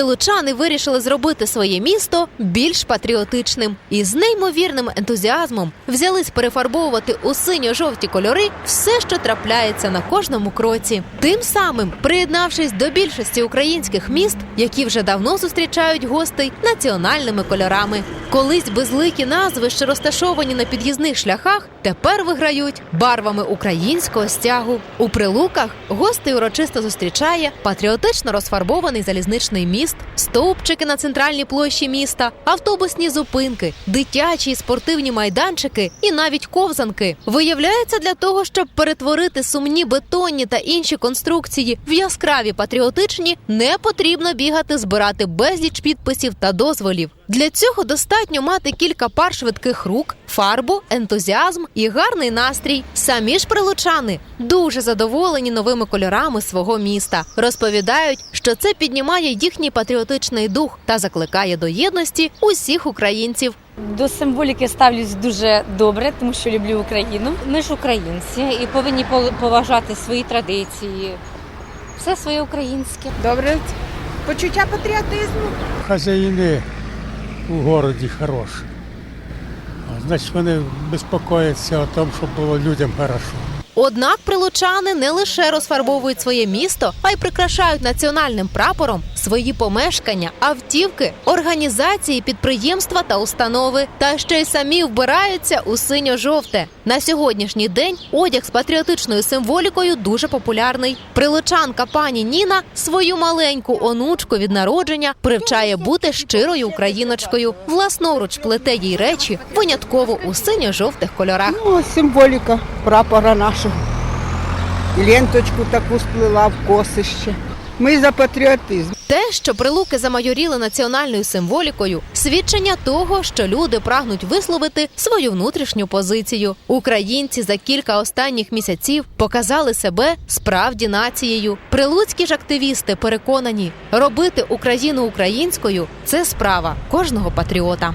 прилучани вирішили зробити своє місто більш патріотичним і з неймовірним ентузіазмом взялись перефарбовувати у синьо-жовті кольори все, що трапляється на кожному кроці. Тим самим приєднавшись до більшості українських міст, які вже давно зустрічають гостей національними кольорами. Колись безликі назви, що розташовані на під'їзних шляхах, тепер виграють барвами українського стягу. У прилуках гостей урочисто зустрічає патріотично розфарбований залізничний міст, стовпчики на центральній площі міста, автобусні зупинки, дитячі спортивні майданчики і навіть ковзанки. Виявляється, для того, щоб перетворити сумні бетонні та інші конструкції в яскраві патріотичні, не потрібно бігати збирати безліч підписів та дозволів. Для цього достатньо мати кілька пар швидких рук, фарбу, ентузіазм і гарний настрій. Самі ж прилучани дуже задоволені новими кольорами свого міста. Розповідають, що це піднімає їхній патріотичний дух та закликає до єдності усіх українців. До символіки ставлюсь дуже добре, тому що люблю Україну. Ми ж українці і повинні поважати свої традиції. Все своє українське. Добре. Почуття патріотизму. хазяїни у городі хороші. Значить, вони безпокояться о тому, щоб було людям хорошо. Однак прилучани не лише розфарбовують своє місто, а й прикрашають національним прапором свої помешкання, автівки, організації, підприємства та установи, та ще й самі вбираються у синьо-жовте. На сьогоднішній день одяг з патріотичною символікою дуже популярний. Прилучанка пані Ніна свою маленьку онучку від народження привчає бути щирою україночкою. Власноруч плете їй речі винятково у синьо-жовтих кольорах. Ну, символіка прапора нашого. Ленточку таку сплела в косище. Ми за патріотизм. Те, що прилуки замайоріли національною символікою, свідчення того, що люди прагнуть висловити свою внутрішню позицію. Українці за кілька останніх місяців показали себе справді нацією. Прилуцькі ж активісти переконані, робити Україну українською це справа кожного патріота.